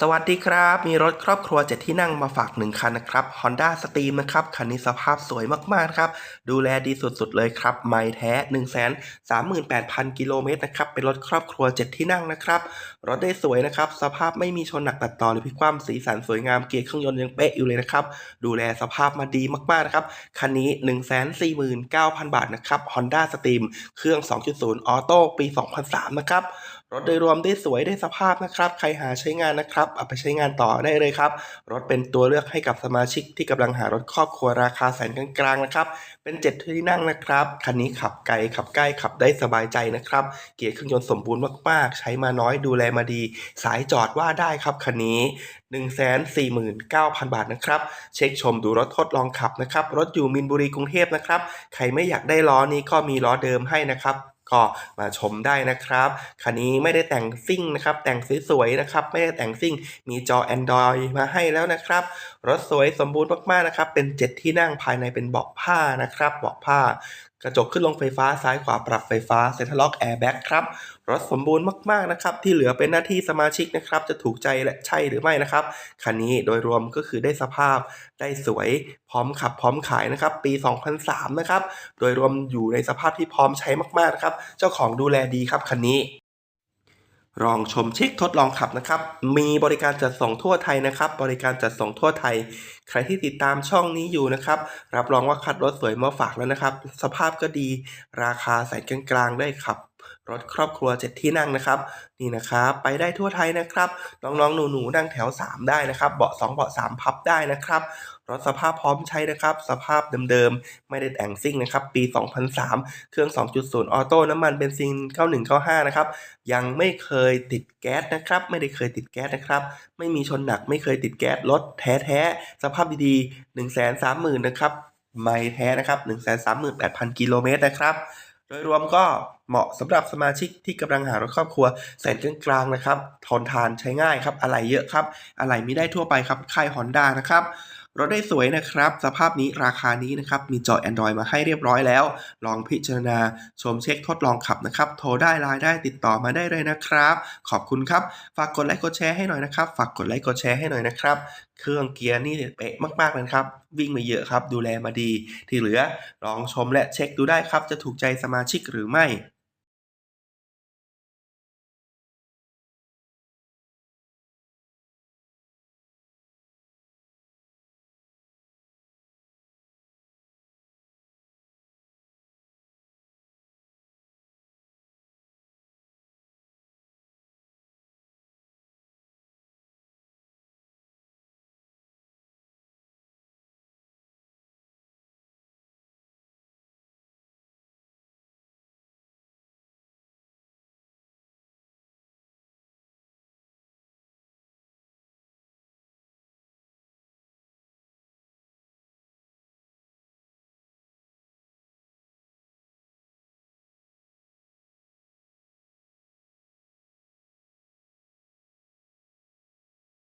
สวัสดีครับ มีรถครอบครัวเจ็ดที่นั่งมาฝากหนึ่งคันนะครับ Honda Stream นะครับ คันนี้สภาพสวยมากๆนะครับ ดูแลดีสุดๆเลยครับ ไม่แท้ 1 3 8 0 0 0 กิโลเมตรนะครับ เป็นรถครอบครัวเจ็ดที่นั่งนะครับ รถได้สวยนะครับ สภาพไม่มีชนหนักตัดต่อหรือพิกคว่ำสีสันสวยงามเกียร์เครื่องยนต์ยังเป๊ะอยู่เลยนะครับ ดูแลสภาพมาดีมากๆนะครับ คันนี้ 149,000 บาทนะครับ Honda Stream เครื่อง 2.0 ออโต้ปี 2003 นะครับ รถโดยรวมได้สวยได้สภาพนะครับ ใครหาใช้งานนะครับเอาไปใช้งานต่อได้เลยครับ รถเป็นตัวเลือกให้กับสมาชิกที่กำลังหารถครอบครัวราคาแสนกลางๆนะครับ เป็นเจ็ดที่นั่งนะครับ คันนี้ขับไกลขับใกล้ขับได้สบายใจนะครับ เกียร์เครื่องยนต์สมบูรณ์มากๆ ใช้มาน้อยดูแลมาดี สายจอดว่าได้ครับคันนี้ 149,000 บาทนะครับ เช็คชมดูรถทดลองขับนะครับ รถอยู่มินบุรีกรุงเทพนะครับ ใครไม่อยากได้ล้อนี้ก็มีล้อเดิมให้นะครับ ก็มาชมได้นะครับคันนี้ไม่ได้แต่งซิ่งนะครับแต่งสวยๆนะครับไม่ได้แต่งซิ่งมีจอ Android มาให้แล้วนะครับ รถสวยสมบูรณ์มากๆนะครับเป็นเจ็ดที่นั่งภายในเป็นเบาะผ้านะครับเบาะผ้า กระจกขึ้นลงไฟฟ้าซ้ายขวาปรับไฟฟ้าเซ็นทรัลล็อกแอร์แบ็กครับ รถสมบูรณ์มากๆนะครับที่เหลือเป็นหน้าที่สมาชิกนะครับจะถูกใจและใช่หรือไม่นะครับคันนี้โดยรวมก็คือได้สภาพได้สวยพร้อมขับพร้อมขายนะครับปี 2003 นะครับโดยรวมอยู่ในสภาพที่พร้อมใช้มากๆนะครับเจ้าของดูแลดีครับคันนี้ลองชมเช็คทดลองขับนะครับ มีบริการจัดส่งทั่วไทยนะครับ บริการจัดส่งทั่วไทย ใครที่ติดตามช่องนี้อยู่นะครับ รับรองว่าคัดรถสวยมาฝากแล้วนะครับ สภาพก็ดี ราคาแสนกลางๆได้ครับ รถครอบครัวเจ็ดที่นั่งนะครับ นี่นะครับ ไปได้ทั่วไทยนะครับ น้องๆ หนูๆ นั่งแถว 3 ได้นะครับ เบาะ 2 เบาะ 3 พับได้นะครับ รถสภาพพร้อมใช้นะครับ สภาพเดิมๆ ไม่ได้แต่งซิ่งนะครับ ปี 2003 เครื่อง 2.0 ออโต้น้ำมันเบนซิน 9195 นะครับ ยังไม่เคยติดแก๊สนะครับ ไม่ได้เคยติดแก๊สนะครับ ไม่มีชนหนัก ไม่เคยติดแก๊ส รถแท้ๆ สภาพดีๆ 130,000 นะครับ ไม่แท้นะครับ 138,000 กิโลเมตรนะครับ โดยรวมก็เหมาะสำหรับสมาชิกที่กำลังหารถครอบครัวแสนกลางๆนะครับทนทานใช้ง่ายครับอะไหล่เยอะครับอะไหล่มีได้ทั่วไปครับค่ายฮอนด้านะครับ รถได้สวยนะครับ สภาพนี้ราคานี้นะครับ มีจอ Android มาให้เรียบร้อยแล้ว ลองพิจารณาชมเช็คทดลองขับนะครับ โทรได้ไลน์ได้ติดต่อมาได้เลยนะครับ ขอบคุณครับ ฝากกดไลค์กดแชร์ให้หน่อยนะครับ ฝากกดไลค์กดแชร์ให้หน่อยนะครับ เครื่องเกียร์นี่เป๊ะมากๆเลยครับ วิ่งมาเยอะครับ ดูแลมาดี ที่เหลือลองชมและเช็คดูได้ครับ จะถูกใจสมาชิกหรือไม่